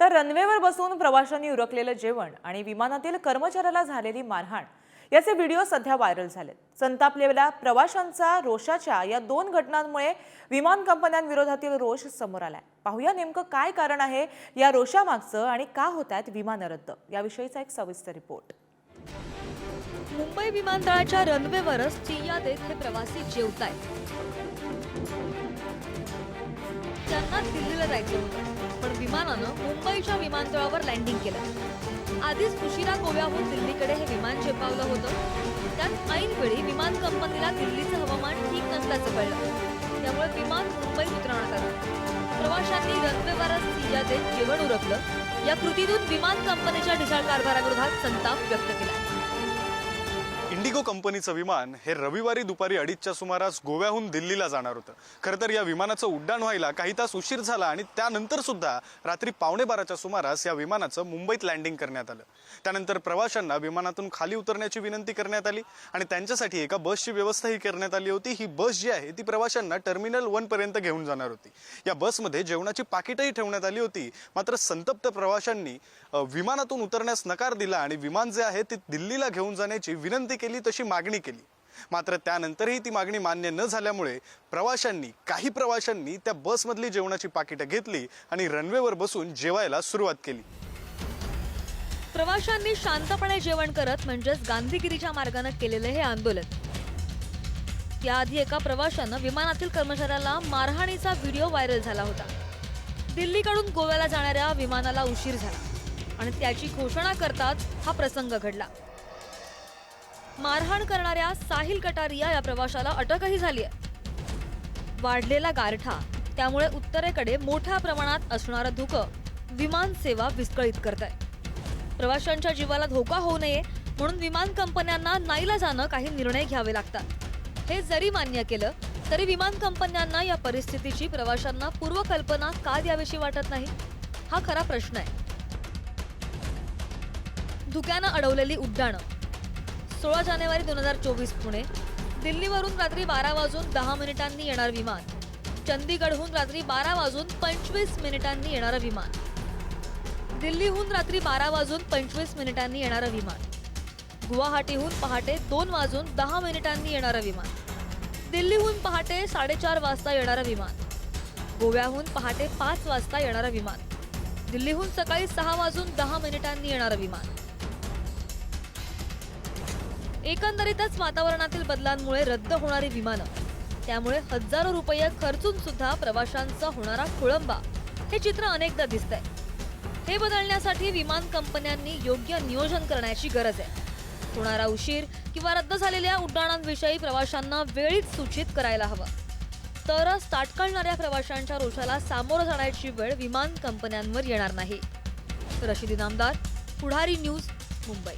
तर रनवेवर बसून प्रवाशांनी उरकलेलं जेवण आणि विमानातील कर्मचाऱ्याला झालेली मारहाण याचे व्हिडिओ सध्या व्हायरल झालेत. संतापलेल्या प्रवाशांचा रोषाच्या या दोन घटनांमुळे विमान कंपन्यांविरोधातील रोष समोर आलाय. पाहूया नेमकं काय कारण आहे या रोषामागचं आणि का होत आहेत विमान रद्द याविषयीचा एक सविस्तर रिपोर्ट. मुंबई विमानतळाच्या रनवेवरच चिया देत हे प्रवासी जेवतायत. त्यांना दिल्लीला जायचं होतं. पण विमानानं मुंबईच्या विमानतळावर लँडिंग केलं. आधीच उशिरा गोव्याहून दिल्लीकडे हे विमान झेपावलं होतं. त्यात ऐन वेळी विमान कंपनीला दिल्लीचं हवामान ठीक नसल्याचं कळलं. त्यामुळे विमान मुंबईत उतरवण्यात आलं. प्रवाशांनी रनवेवरच चिय्या देत जेवण उरकलं. या कृतीतून विमान कंपनीच्या ढिसाळ कारभाराविरोधात संताप व्यक्त केला. इंडिगो कंपनीचं विमान हे रविवारी दुपारी अडीचच्या सुमारास गोव्याहून दिल्लीला जाणार होतं. खरं तर या विमानाचं उड्डाण व्हायला काही तास उशीर झाला आणि त्यानंतर सुद्धा रात्री पावणे बाराच्या सुमारास या विमानाचं मुंबईत लँडिंग करण्यात आलं. त्यानंतर प्रवाशांना विमानातून खाली उतरण्याची विनंती करण्यात आली आणि त्यांच्यासाठी एका बसची व्यवस्थाही करण्यात आली होती. ही बस जी आहे ती प्रवाशांना टर्मिनल वन पर्यंत घेऊन जाणार होती. या बसमध्ये जेवणाची पाकिटही ठेवण्यात आली होती. मात्र संतप्त प्रवाशांनी विमानातून उतरण्यास नकार दिला आणि विमान जे आहे ते दिल्लीला घेऊन जाण्याची विनंती केली. तशी मागणी केली. मात्र त्यानंतरही ती मागणी मान्य न झाल्यामुळे प्रवाशांनी काही प्रवाशांनी त्या बसमधली जेवणाची पाकिटं घेतली आणि रनवेवर बसून जेवायला सुरुवात केली. प्रवाशांनी शांतपणे जेवण करत म्हणजेच गांधीगिरीच्या मार्गाने केलेले हे आंदोलन. याआधी एका प्रवाशानं विमानातील कर्मचाऱ्याला मारहाणीचा व्हिडिओ व्हायरल झाला होता. दिल्लीकडून गोव्याला जाणाऱ्या विमानाला उशीर झाला आणि त्याची घोषणा करताच हा प्रसंग घडला. मारहाण करणाऱ्या साहिल कटारिया या प्रवाशाला अटकही झाली आहे वाढलेला गारठा त्यामुळे उत्तरेकडे मोठ्या प्रमाणात असणारं धुकं विमान सेवा विस्कळीत करत आहे प्रवाशांच्या जीवाला धोका होऊ नये म्हणून विमान कंपन्यांना नाईलाजानं काही निर्णय घ्यावे लागतात. हे जरी मान्य केलं तरी विमान कंपन्यांना या परिस्थितीची प्रवाशांना पूर्वकल्पना का द्यावीशी वाटत नाही? हा खरा प्रश्न आहे. धुक्यानं अडवलेली उड्डाणं सोळा जानेवारी दोन हजार चोवीस पुणे. दिल्लीवरून रात्री बारा वाजून दहा मिनिटांनी येणार विमान. चंदीगडहून रात्री बारा वाजून पंचवीस मिनिटांनी येणारं विमान. दिल्लीहून रात्री बारा वाजून पंचवीस मिनिटांनी येणारं विमान. गुवाहाटीहून पहाटे दोन वाजून दहा मिनिटांनी येणारं विमान. दिल्लीहून पहाटे साडेचार वाजता येणारं विमान. गोव्याहून पहाटे पाच वाजता येणारं विमान. दिल्लीहून सकाळी सहा वाजून दहा मिनिटांनी येणारं विमान. एकंदरीतच वातावरणातील बदलांमुळे रद्द होणारी विमानं. त्यामुळे हजारो रुपये खर्चून सुद्धा प्रवाशांचा होणारा खोळंबा. हे चित्र अनेकदा दिसतंय. हे बदलण्यासाठी विमान कंपन्यांनी योग्य नियोजन करण्याची गरज आहे. होणारा उशीर किंवा रद्द झालेल्या उड्डाणांविषयी प्रवाशांना वेळीच सूचित करायला हवं. तरच ताटकळणाऱ्या प्रवाशांच्या रोषाला सामोरं जाण्याची वेळ विमान कंपन्यांवर येणार नाही. रशिदी नामदार पुढारी न्यूज मुंबई.